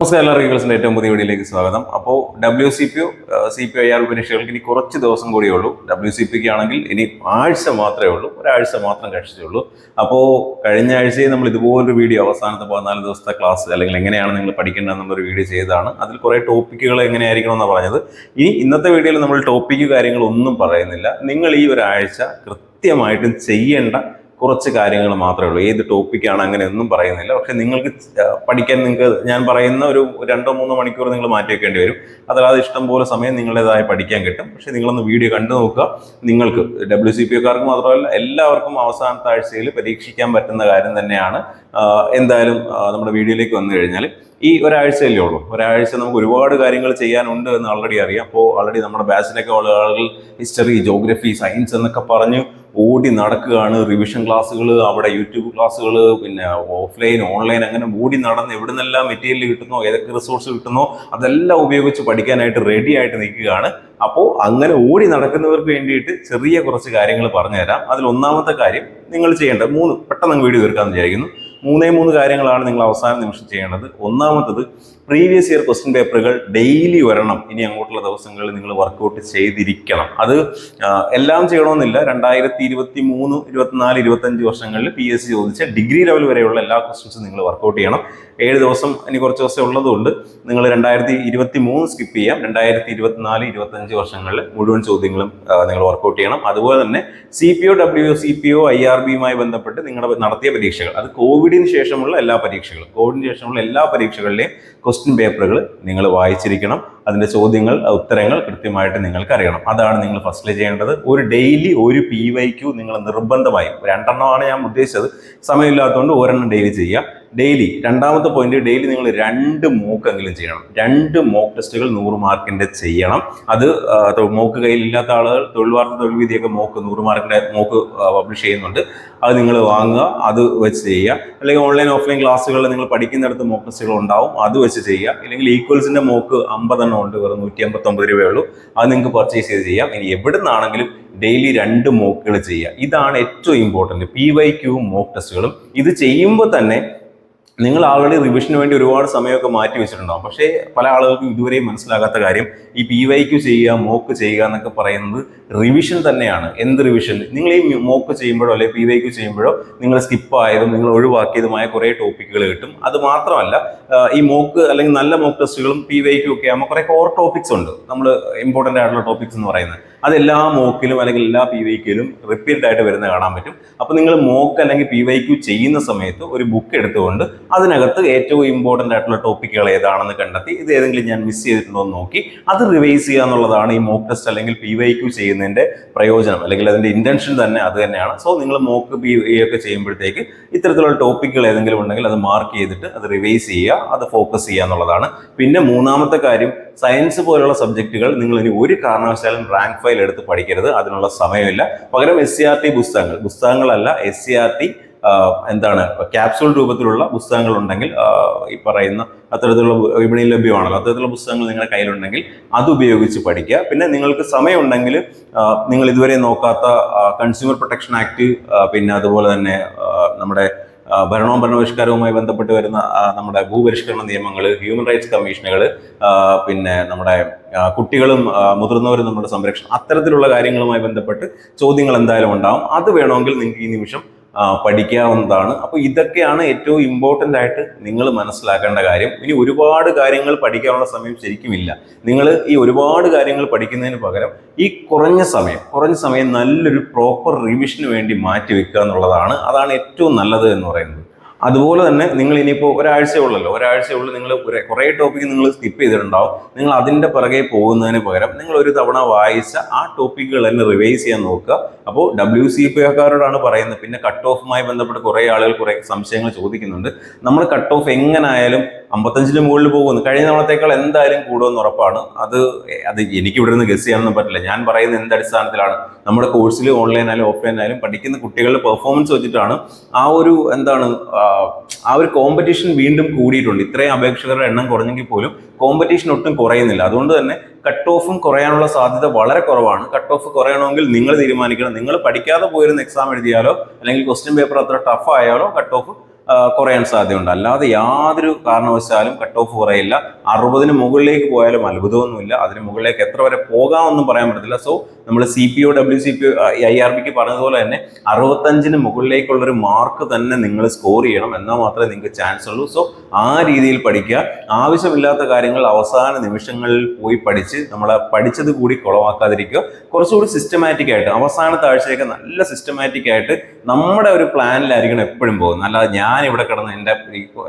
നമസ്കാരം എല്ലാ റീഗൾസിന്റെ ഏറ്റവും പുതിയ വീഡിയോയിലേക്ക് സ്വാഗതം. അപ്പോൾ W C P O C P I R പരീക്ഷകൾക്ക് ഇനി കുറച്ച് ദിവസം കൂടിയേ ഉള്ളൂ. ഡബ്ല്യു സി പിക്ക് ആണെങ്കിൽ ഇനി ആഴ്ച മാത്രമേ ഉള്ളൂ. ഒരാഴ്ച മാത്രം കഴിച്ചിട്ടുള്ളൂ അപ്പോൾ കഴിഞ്ഞ ആഴ്ചയിൽ നമ്മൾ ഇതുപോലൊരു വീഡിയോ അവസാനത്തെ പതിനാല് ദിവസത്തെ ക്ലാസ് അല്ലെങ്കിൽ എങ്ങനെയാണ് നിങ്ങൾ പഠിക്കേണ്ടത് എന്നുള്ളൊരു വീഡിയോ ചെയ്തതാണ്. അതിൽ കുറേ ടോപ്പിക്കുകൾ എങ്ങനെയായിരിക്കണം എന്നാണ് പറഞ്ഞത്. ഇനി ഇന്നത്തെ വീഡിയോയിൽ നമ്മൾ ടോപ്പിക്ക് കാര്യങ്ങളൊന്നും പറയുന്നില്ല. നിങ്ങൾ ഈ ഒരാഴ്ച കൃത്യമായിട്ടും ചെയ്യേണ്ട കുറച്ച് കാര്യങ്ങൾ മാത്രമേ ഉള്ളൂ. ഏത് ടോപ്പിക്കാണ് അങ്ങനെ ഒന്നും പറയുന്നില്ല. പക്ഷെ നിങ്ങൾക്ക് പഠിക്കാൻ നിങ്ങൾക്ക് ഞാൻ പറയുന്ന ഒരു രണ്ടോ മൂന്നോ മണിക്കൂർ നിങ്ങൾ മാറ്റി വെക്കേണ്ടി വരും അതല്ലാതെ ഇഷ്ടം പോലെ സമയം നിങ്ങളുടേതായ പഠിക്കാൻ കിട്ടും. പക്ഷെ നിങ്ങളൊന്ന് വീഡിയോ കണ്ടു നോക്കുക. നിങ്ങൾക്ക് ഡബ്ല്യു സി പി ഒക്കാർക്ക് മാത്രമല്ല എല്ലാവർക്കും അവസാനത്തെ ആഴ്ചയിൽ പരീക്ഷിക്കാൻ പറ്റുന്ന കാര്യം തന്നെയാണ്. എന്തായാലും നമ്മുടെ വീഡിയോയിലേക്ക് വന്നു കഴിഞ്ഞാൽ ഈ ഒരാഴ്ചയല്ലേ ഉള്ളൂ. ഒരാഴ്ച നമുക്ക് ഒരുപാട് കാര്യങ്ങൾ ചെയ്യാനുണ്ട് എന്ന് ഓൾറെഡി അറിയാം. അപ്പോൾ ഓൾറെഡി നമ്മുടെ ബാച്ചിലൊക്കെ ഉള്ള ആളുകൾ ഹിസ്റ്ററി ജോഗ്രഫി സയൻസ് എന്നൊക്കെ പറഞ്ഞ് ഓടി നടക്കുകയാണ്. റിവിഷൻ ക്ലാസ്സുകൾ അവിടെ യൂട്യൂബ് ക്ലാസ്സുകൾ പിന്നെ ഓഫ്ലൈൻ ഓൺലൈൻ അങ്ങനെ ഓടി നടന്ന് എവിടെ നിന്നെല്ലാം മെറ്റീരിയൽ കിട്ടുന്നോ ഏതൊക്കെ റിസോഴ്സ് കിട്ടുന്നോ അതെല്ലാം ഉപയോഗിച്ച് പഠിക്കാനായിട്ട് റെഡി ആയിട്ട് നിൽക്കുകയാണ്. അപ്പോൾ അങ്ങനെ ഓടി നടക്കുന്നവർക്ക് വേണ്ടിയിട്ട് ചെറിയ കുറച്ച് കാര്യങ്ങൾ പറഞ്ഞുതരാം. അതിൽ ഒന്നാമത്തെ കാര്യം നിങ്ങൾ ചെയ്യേണ്ടത് മൂന്ന് പെട്ടെന്ന് വീഡിയോ തീർക്കാമെന്ന് വിചാരിക്കുന്നു. മൂന്നേ മൂന്ന് കാര്യങ്ങളാണ് നിങ്ങൾ അവസാന നിമിഷം ചെയ്യേണ്ടത്. ഒന്നാമത്തത് പ്രീവിയസ് ഇയർ ക്വസ്റ്റ്യൻ പേപ്പറുകൾ ഡെയിലി വരണം. ഇനി അങ്ങോട്ടുള്ള ദിവസങ്ങളിൽ നിങ്ങൾ വർക്കൗട്ട് ചെയ്തിരിക്കണം. അത് എല്ലാം ചെയ്യണമെന്നില്ല. രണ്ടായിരത്തി ഇരുപത്തി മൂന്ന് ഇരുപത്തിനാല് ഇരുപത്തഞ്ച് വർഷങ്ങളിൽ പി എസ് സി ചോദിച്ച ഡിഗ്രി ലെവൽ വരെയുള്ള എല്ലാ ക്വസ്റ്റ്യൻസും നിങ്ങൾ വർക്കൗട്ട് ചെയ്യണം. ഏഴ് ദിവസം ഇനി കുറച്ച് ദിവസം ഉള്ളതുകൊണ്ട് നിങ്ങൾ രണ്ടായിരത്തി ഇരുപത്തി മൂന്ന് സ്കിപ്പ് ചെയ്യാം. രണ്ടായിരത്തി ഇരുപത്തിനാല് ഇരുപത്തഞ്ച് വർഷങ്ങളിൽ മുഴുവൻ ചോദ്യങ്ങളും നിങ്ങൾ വർക്കൗട്ട് ചെയ്യണം. അതുപോലെ തന്നെ C P O W C P O I R ബിയുമായി ബന്ധപ്പെട്ട് നിങ്ങളുടെ നടത്തിയ പരീക്ഷകൾ. അത് കോവിഡിന് ശേഷമുള്ള എല്ലാ പരീക്ഷകളും. കോവിഡിന് ശേഷമുള്ള എല്ലാ പരീക്ഷകളിലെയും ക്വസ്റ്റ്യൻ പേപ്പറുകൾ നിങ്ങൾ വായിച്ചിരിക്കണം. അതിന്റെ ചോദ്യങ്ങൾ ഉത്തരങ്ങൾ കൃത്യമായിട്ട് നിങ്ങൾക്ക് അറിയണം. അതാണ് നിങ്ങൾ ഫസ്റ്റിൽ ചെയ്യേണ്ടത്. ഒരു ഡെയിലി ഒരു പി വൈ ക്യു നിങ്ങൾ നിർബന്ധമായും രണ്ടെണ്ണമാണ് ഞാൻ ഉദ്ദേശിച്ചത്. സമയമില്ലാത്തതുകൊണ്ട് ഒരെണ്ണം ഡെയിലി ചെയ്യുക. ഡെയിലി രണ്ടാമത്തെ പോയിന്റ് ഡെയിലി നിങ്ങൾ രണ്ട് മോക്കെങ്കിലും ചെയ്യണം. രണ്ട് മോക്ക് ടെസ്റ്റുകൾ നൂറ് മാർക്കിന്റെ ചെയ്യണം. അത് മോക്ക് കയ്യിലില്ലാത്ത ആളുകൾ തൊഴിൽ വാർത്ത തൊഴിൽ വിധിയൊക്കെ മോക്ക് നൂറ് മാർക്കിന്റെ മോക്ക് പബ്ലിഷ് ചെയ്യുന്നുണ്ട്. അത് നിങ്ങൾ വാങ്ങുക അത് വെച്ച് ചെയ്യുക. അല്ലെങ്കിൽ ഓൺലൈൻ ഓഫ്ലൈൻ ക്ലാസ്സുകളിൽ നിങ്ങൾ പഠിക്കുന്നിടത്ത് മോക്ക് ടെസ്റ്റുകൾ ഉണ്ടാവും അത് വെച്ച് ചെയ്യുക. അല്ലെങ്കിൽ ഈക്വൽസിന്റെ മോക്ക് അമ്പതെണ്ണം ഉണ്ട് വെറും നൂറ്റി അമ്പത്തൊമ്പത് രൂപയേ ഉള്ളൂ അത് നിങ്ങൾക്ക് പർച്ചേസ് ചെയ്ത് ചെയ്യാം. ഇനി എവിടെ നിന്നാണെങ്കിലും ഡെയിലി രണ്ട് മോക്കുകൾ ചെയ്യുക. ഇതാണ് ഏറ്റവും important P Y Q mock ടെസ്റ്റുകളും ഇത് ചെയ്യുമ്പോൾ തന്നെ നിങ്ങൾ ആൾറെഡി റിവിഷന് വേണ്ടി ഒരുപാട് സമയമൊക്കെ മാറ്റി വെച്ചിട്ടുണ്ടാവും. പക്ഷേ പല ആളുകൾക്കും ഇതുവരെയും മനസ്സിലാകാത്ത കാര്യം ഈ പി വൈ ക്യു ചെയ്യുക മോക്ക് ചെയ്യുക എന്നൊക്കെ പറയുന്നത് റിവിഷൻ തന്നെയാണ്. എന്ത് റിവിഷൻ നിങ്ങൾ ഈ മോക്ക് ചെയ്യുമ്പോഴോ അല്ലെങ്കിൽ പി വൈ ക്യു ചെയ്യുമ്പോഴോ നിങ്ങൾ സ്കിപ്പ് ആയതും നിങ്ങൾ ഒഴിവാക്കിയതുമായ കുറേ ടോപ്പിക്കുകൾ കിട്ടും. അത് മാത്രമല്ല ഈ മോക്ക് അല്ലെങ്കിൽ നല്ല മോക്ക് ടെസ്റ്റുകളും പി വൈക്കും ഒക്കെ ആകുമ്പോൾ കുറേ കോർ ടോപ്പിക്സ് ഉണ്ട്. നമ്മൾ ഇമ്പോർട്ടന്റ് ആയിട്ടുള്ള ടോപ്പിക്സ് എന്ന് പറയുന്നത്. അത് എല്ലാ മോക്കിലും അല്ലെങ്കിൽ എല്ലാ പി വൈ ക്യൂലും റിപ്പീറ്റ് ആയിട്ട് വരുന്ന കാണാൻ പറ്റും. അപ്പോൾ നിങ്ങൾ മോക്ക് അല്ലെങ്കിൽ പി വൈ ക്യു ചെയ്യുന്ന സമയത്ത് ഒരു ബുക്ക് എടുത്തുകൊണ്ട് അതിനകത്ത് ഏറ്റവും ഇമ്പോർട്ടന്റ് ആയിട്ടുള്ള ടോപ്പിക്കുകൾ ഏതാണെന്ന് കണ്ടെത്തി ഇത് ഏതെങ്കിലും ഞാൻ മിസ് ചെയ്തിട്ടുണ്ടോ എന്ന് നോക്കി അത് റിവൈസ് ചെയ്യുക എന്നുള്ളതാണ് ഈ മോക്ക് ടെസ്റ്റ് അല്ലെങ്കിൽ പി വൈ ക്യു ചെയ്യുന്നതിന്റെ പ്രയോജനം അല്ലെങ്കിൽ അതിന്റെ ഇന്റൻഷൻ തന്നെ അത് തന്നെയാണ്. സോ നിങ്ങൾ മോക്ക് പി ഒക്കെ ചെയ്യുമ്പോഴത്തേക്ക് ഇത്തരത്തിലുള്ള ടോപ്പിക്കുകൾ ഏതെങ്കിലും ഉണ്ടെങ്കിൽ അത് മാർക്ക് ചെയ്തിട്ട് അത് റിവൈസ് ചെയ്യുക അത് ഫോക്കസ് ചെയ്യുക എന്നുള്ളതാണ്. പിന്നെ മൂന്നാമത്തെ കാര്യം സയൻസ് പോലുള്ള സബ്ജക്റ്റുകൾ നിങ്ങൾ ഇനി ഒരു കാരണവശാലും റാങ്ക് ഫയൽ എടുത്ത് പഠിക്കരുത് അതിനുള്ള സമയമില്ല. പകരം എസ് സി ആർ ടി പുസ്തകങ്ങൾ പുസ്തകങ്ങളല്ല എസ് സി ആർ ടി എന്താണ് ക്യാപ്സൂൾ രൂപത്തിലുള്ള പുസ്തകങ്ങൾ ഉണ്ടെങ്കിൽ ഈ പറയുന്ന അത്തരത്തിലുള്ള വിപണിയിൽ ലഭ്യമാണല്ലോ. അത്തരത്തിലുള്ള പുസ്തകങ്ങൾ നിങ്ങളുടെ കയ്യിലുണ്ടെങ്കിൽ അത് ഉപയോഗിച്ച് പഠിക്കുക. പിന്നെ നിങ്ങൾക്ക് സമയമുണ്ടെങ്കിൽ നിങ്ങൾ ഇതുവരെ നോക്കാത്ത കൺസ്യൂമർ പ്രൊട്ടക്ഷൻ ആക്ട് പിന്നെ അതുപോലെ തന്നെ നമ്മുടെ ഭരണവും ഭരണപരിഷ്കാരവുമായി ബന്ധപ്പെട്ട് വരുന്ന നമ്മുടെ ഭൂപരിഷ്കരണ നിയമങ്ങൾ ഹ്യൂമൻ റൈറ്റ്സ് കമ്മീഷനുകൾ പിന്നെ നമ്മുടെ കുട്ടികളും മുതിർന്നവരും നമ്മുടെ സംരക്ഷണം അത്തരത്തിലുള്ള കാര്യങ്ങളുമായി ബന്ധപ്പെട്ട് ചോദ്യങ്ങൾ എന്തായാലും ഉണ്ടാവും. അത് വേണമെങ്കിൽ നിങ്ങൾക്ക് ഈ നിമിഷം പഠിക്കാവുന്നതാണ്. അപ്പോൾ ഇതൊക്കെയാണ് ഏറ്റവും ഇമ്പോർട്ടന്റ് ആയിട്ട് നിങ്ങൾ മനസ്സിലാക്കേണ്ട കാര്യം. ഇനി ഒരുപാട് കാര്യങ്ങൾ പഠിക്കാനുള്ള സമയം ശരിക്കും ഇല്ല നിങ്ങൾ ഈ ഒരുപാട് കാര്യങ്ങൾ പഠിക്കുന്നതിന് പകരം ഈ കുറഞ്ഞ സമയം കുറഞ്ഞ സമയം നല്ലൊരു പ്രോപ്പർ റിവിഷന് വേണ്ടി മാറ്റി വെക്കുക എന്നുള്ളതാണ്. അതാണ് ഏറ്റവും നല്ലത് എന്ന് പറയുന്നത്. അതുപോലെ തന്നെ നിങ്ങൾ ഇനിയിപ്പോൾ ഒരാഴ്ചയുള്ളല്ലോ ഒരാഴ്ചയുള്ളിൽ നിങ്ങൾ കുറേ ടോപ്പിക്ക് നിങ്ങൾ സ്കിപ്പ് ചെയ്തിട്ടുണ്ടാവും. നിങ്ങൾ അതിന്റെ പിറകെ പോകുന്നതിന് പകരം നിങ്ങൾ ഒരു തവണ വായിച്ച ആ ടോപ്പിക്കുകൾ തന്നെ റിവൈസ് ചെയ്യാൻ നോക്കുക. അപ്പോൾ ഡബ്ല്യു സി പി ആക്കാരോടാണ് പറയുന്നത് പിന്നെ കട്ട് ഓഫുമായി ബന്ധപ്പെട്ട് കുറേ ആളുകൾ കുറേ സംശയങ്ങൾ ചോദിക്കുന്നുണ്ട്. നമ്മൾ കട്ട് ഓഫ് എങ്ങനായാലും അമ്പത്തഞ്ചിന് മുകളിൽ പോകുന്നു. കഴിഞ്ഞ തവണത്തേക്കാൾ എന്തായാലും കൂടുമെന്ന് ഉറപ്പാണ്. അത് അത് എനിക്ക് ഇവിടെ നിന്ന് ഗസ് ചെയ്യാനൊന്നും പറ്റില്ല. ഞാൻ പറയുന്ന എന്ത് അടിസ്ഥാനത്തിലാണ്? നമ്മുടെ കോഴ്സിൽ ഓഫ്ലൈൻ ആയാലും പഠിക്കുന്ന കുട്ടികളുടെ പെർഫോമൻസ് വെച്ചിട്ടാണ് ആ ഒരു എന്താണ് ആ, ആ ഒരു കോമ്പറ്റീഷൻ വീണ്ടും കൂടിയിട്ടുണ്ട്. ഇത്രയും അപേക്ഷകരുടെ എണ്ണം കുറഞ്ഞെങ്കിൽ പോലും കോമ്പറ്റീഷൻ ഒട്ടും കുറയുന്നില്ല. അതുകൊണ്ട് തന്നെ കട്ട് ഓഫും കുറയാനുള്ള സാധ്യത വളരെ കുറവാണ്. കട്ട് ഓഫ് കുറയണമെങ്കിൽ നിങ്ങൾ തീരുമാനിക്കണം. നിങ്ങൾ പഠിക്കാതെ പോയിരുന്ന എക്സാം എഴുതിയാലോ അല്ലെങ്കിൽ ക്വസ്റ്റ്യൻ പേപ്പർ അത്ര ടഫ് ആയാലോ കട്ട് ഓഫ് കുറയാൻ സാധ്യതയുണ്ട്. അല്ലാതെ യാതൊരു കാരണവശാലും കട്ട് ഓഫ് കുറയില്ല. അറുപതിന് മുകളിലേക്ക് പോയാലും അത്ഭുതമൊന്നുമില്ല. അതിന് മുകളിലേക്ക് എത്ര വരെ പോകാമെന്നും പറയാൻ പറ്റത്തില്ല. സോ നമ്മൾ C P O W C P I R ബിക്ക് പറഞ്ഞതുപോലെ തന്നെ അറുപത്തഞ്ചിന് മുകളിലേക്കുള്ളൊരു മാർക്ക് തന്നെ നിങ്ങൾ സ്കോർ ചെയ്യണം. എന്നാൽ മാത്രമേ നിങ്ങൾക്ക് ചാൻസ് ഉള്ളൂ. സോ ആ രീതിയിൽ പഠിക്കുക. ആവശ്യമില്ലാത്ത കാര്യങ്ങൾ അവസാന നിമിഷങ്ങളിൽ പോയി പഠിച്ച് നമ്മൾ പഠിച്ചത് കൂടി കുളവാക്കാതിരിക്കുക കുറച്ചുകൂടി സിസ്റ്റമാറ്റിക് ആയിട്ട് അവസാനത്തെ ആഴ്ചയൊക്കെ നല്ല സിസ്റ്റമാറ്റിക് ആയിട്ട് നമ്മുടെ ഒരു പ്ലാനിലായിരിക്കണം എപ്പോഴും പോകുന്നത്. അല്ലാതെ ഞാൻ ഇവിടെ കിടന്ന് എന്റെ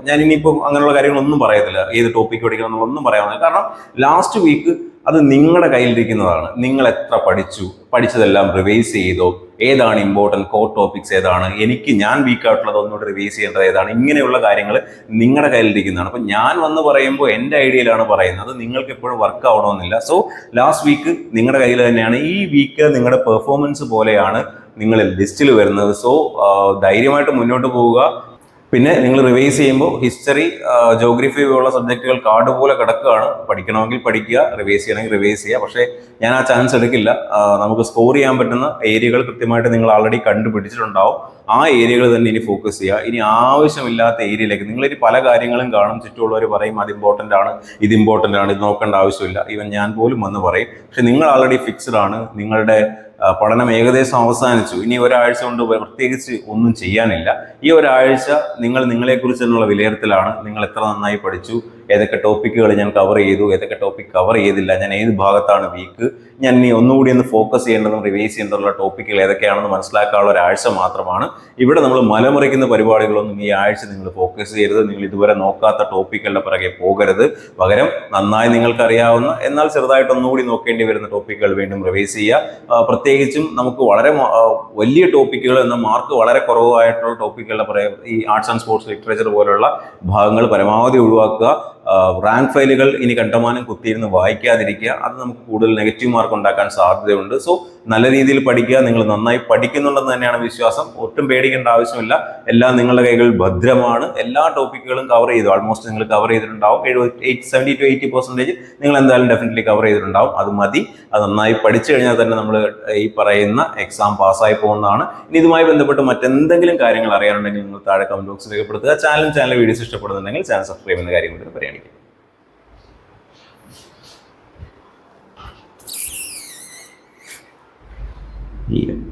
ഞാൻ ഇനിയിപ്പോൾ അങ്ങനെയുള്ള കാര്യങ്ങളൊന്നും പറയത്തില്ല. ഏത് ടോപ്പിക്ക് പഠിക്കണം എന്നുള്ളൊന്നും പറയാൻ കാരണം ലാസ്റ്റ് വീക്ക് അത് നിങ്ങളുടെ കയ്യിലിരിക്കുന്നതാണ്. നിങ്ങൾ എത്ര പഠിച്ചു പഠിച്ചതെല്ലാം റിവൈസ് ചെയ്തോ ഏതാണ് ഇമ്പോർട്ടന്റ് കോർ ടോപ്പിക്സ് ഏതാണ് എനിക്ക് ഞാൻ വീക്ക് ആയിട്ടുള്ളത് ഒന്നുകൂടെ റിവൈസ് ചെയ്യേണ്ടത് ഏതാണ് ഇങ്ങനെയുള്ള കാര്യങ്ങൾ നിങ്ങളുടെ കയ്യിലിരിക്കുന്നതാണ്. അപ്പം ഞാൻ വന്ന് പറയുമ്പോൾ എന്റെ ഐഡിയയിലാണ് പറയുന്നത്. നിങ്ങൾക്ക് എപ്പോഴും വർക്ക് ആവണമെന്നില്ല. സോ ലാസ്റ്റ് വീക്ക് നിങ്ങളുടെ കയ്യിൽ തന്നെയാണ് ഈ വീക്ക് നിങ്ങളുടെ പെർഫോമൻസ് പോലെയാണ് നിങ്ങൾ ലിസ്റ്റിൽ വരുന്നത്. സോ ധൈര്യമായിട്ട് മുന്നോട്ട് പോവുക. പിന്നെ നിങ്ങൾ റിവൈസ് ചെയ്യുമ്പോൾ ഹിസ്റ്ററി ജോഗ്രഫി ഉള്ള സബ്ജക്റ്റുകൾ കാർഡ് പോലെ കിടക്കുകയാണ്. പഠിക്കണമെങ്കിൽ പഠിക്കുക റിവൈസ് ചെയ്യണമെങ്കിൽ റിവൈസ് ചെയ്യുക. പക്ഷേ ഞാൻ ആ ചാൻസ് എടുക്കില്ല. നമുക്ക് സ്കോർ ചെയ്യാൻ പറ്റുന്ന ഏരിയകൾ കൃത്യമായിട്ട് നിങ്ങൾ ആൾറെഡി കണ്ടുപിടിച്ചിട്ടുണ്ടാവും. ആ ഏരിയകൾ തന്നെ ഇനി ഫോക്കസ് ചെയ്യുക. ഇനി ആവശ്യമില്ലാത്ത ഏരിയയിലേക്ക് നിങ്ങൾ ഇനി പല കാര്യങ്ങളും കാണും. ചുറ്റുമുള്ളവർ പറയും അത് ഇമ്പോർട്ടന്റ് ആണ് ഇത് ഇമ്പോർട്ടന്റ് ആണ് ഇത് നോക്കേണ്ട ആവശ്യമില്ല. ഈവൻ ഞാൻ പോലും വന്ന് പറയും. പക്ഷെ നിങ്ങൾ ആൾറെഡി ഫിക്സ്ഡ് ആണ്. നിങ്ങളുടെ പഠനം ഏകദേശം അവസാനിച്ചു. ഇനി ഒരാഴ്ച കൊണ്ട് പ്രത്യേകിച്ച് ഒന്നും ചെയ്യാനില്ല. ഈ ഒരാഴ്ച നിങ്ങൾ നിങ്ങളെക്കുറിച്ച് തന്നെയുള്ള വിലയിരുത്തലാണ് നിങ്ങൾ എത്ര നന്നായി പഠിച്ചു ഏതൊക്കെ ടോപ്പിക്കുകൾ ഞാൻ കവർ ചെയ്തു ഏതൊക്കെ ടോപ്പിക് കവർ ചെയ്തില്ല ഞാൻ ഏത് ഭാഗത്താണ് വീക്ക് ഞാൻ ഇനി ഒന്നുകൂടി ഒന്ന് ഫോക്കസ് ചെയ്യേണ്ടതും റിവൈസ് ചെയ്യേണ്ടതുള്ള ടോപ്പിക്കുകൾ ഏതൊക്കെയാണെന്ന് മനസ്സിലാക്കാനുള്ള ഒരാഴ്ച മാത്രമാണ്. ഇവിടെ നമ്മൾ മലമറിക്കുന്ന പരിപാടികളൊന്നും ഈ ആഴ്ച നിങ്ങൾ ഫോക്കസ് ചെയ്യരുത് നിങ്ങൾ ഇതുവരെ നോക്കാത്ത ടോപ്പിക്കുകളുടെ പിറകെ പോകരുത്. പകരം നന്നായി നിങ്ങൾക്കറിയാവുന്ന എന്നാൽ ചെറുതായിട്ട് ഒന്നുകൂടി നോക്കേണ്ടി വരുന്ന ടോപ്പിക്കുകൾ വീണ്ടും റിവൈസ് ചെയ്യുക. പ്രത്യേകിച്ചും നമുക്ക് വളരെ വലിയ ടോപ്പിക്കുകൾ എന്ന മാർക്ക് വളരെ കുറവായിട്ടുള്ള ടോപ്പിക്കുകളുടെ പറയാം ഈ ആർട്സ് ആൻഡ് സ്പോർട്സ് ലിറ്ററേച്ചർ പോലുള്ള ഭാഗങ്ങൾ പരമാവധി ഒഴിവാക്കുക. റാങ്ക് ഫയലുകൾ ഇനി കണ്ടമാനം കുത്തിയിരുന്ന് വായിക്കാതിരിക്കുക. അത് നമുക്ക് കൂടുതൽ നെഗറ്റീവ് മാർക്ക് ഉണ്ടാക്കാൻ സാധ്യതയുണ്ട്. സോ നല്ല രീതിയിൽ പഠിക്കുക. നിങ്ങൾ നന്നായി പഠിക്കുന്നുണ്ടെന്ന് തന്നെയാണ് വിശ്വാസം. ഒട്ടും പേടിക്കേണ്ട ആവശ്യമില്ല. എല്ലാം നിങ്ങളുടെ കൈകൾ ഭദ്രമാണ്. എല്ലാ ടോപ്പിക്കുകളും കവർ ചെയ്തു. ആൾമോസ്റ്റ് നിങ്ങൾ കവർ ചെയ്തിട്ടുണ്ടാവും. എഴുപത് eight seventy two eighty percentage നിങ്ങൾ എന്തായാലും ഡെഫിനറ്റ്ലി കവർ ചെയ്തിട്ടുണ്ടാവും. അത് മതി. അത് നന്നായി പഠിച്ചു കഴിഞ്ഞാൽ തന്നെ നമ്മൾ ഈ പറയുന്ന എക്സാം പാസ്സായി പോകുന്നതാണ്. ഇനി ഇതുമായി ബന്ധപ്പെട്ട് മറ്റെന്തെങ്കിലും കാര്യങ്ങൾ അറിയാനുണ്ടെങ്കിൽ നിങ്ങൾ താഴെ കമന്റ് ബോക്സിൽ രേഖപ്പെടുത്തുക. ചാനലും ചാനൽ വീഡിയോസ് ഇഷ്ടപ്പെടുന്നുണ്ടെങ്കിൽ ചാനൽ സബ്സ്ക്രൈബ് ചെയ്യുന്ന കാര്യം കൂടി പരിഗണിക്കുക Yeah.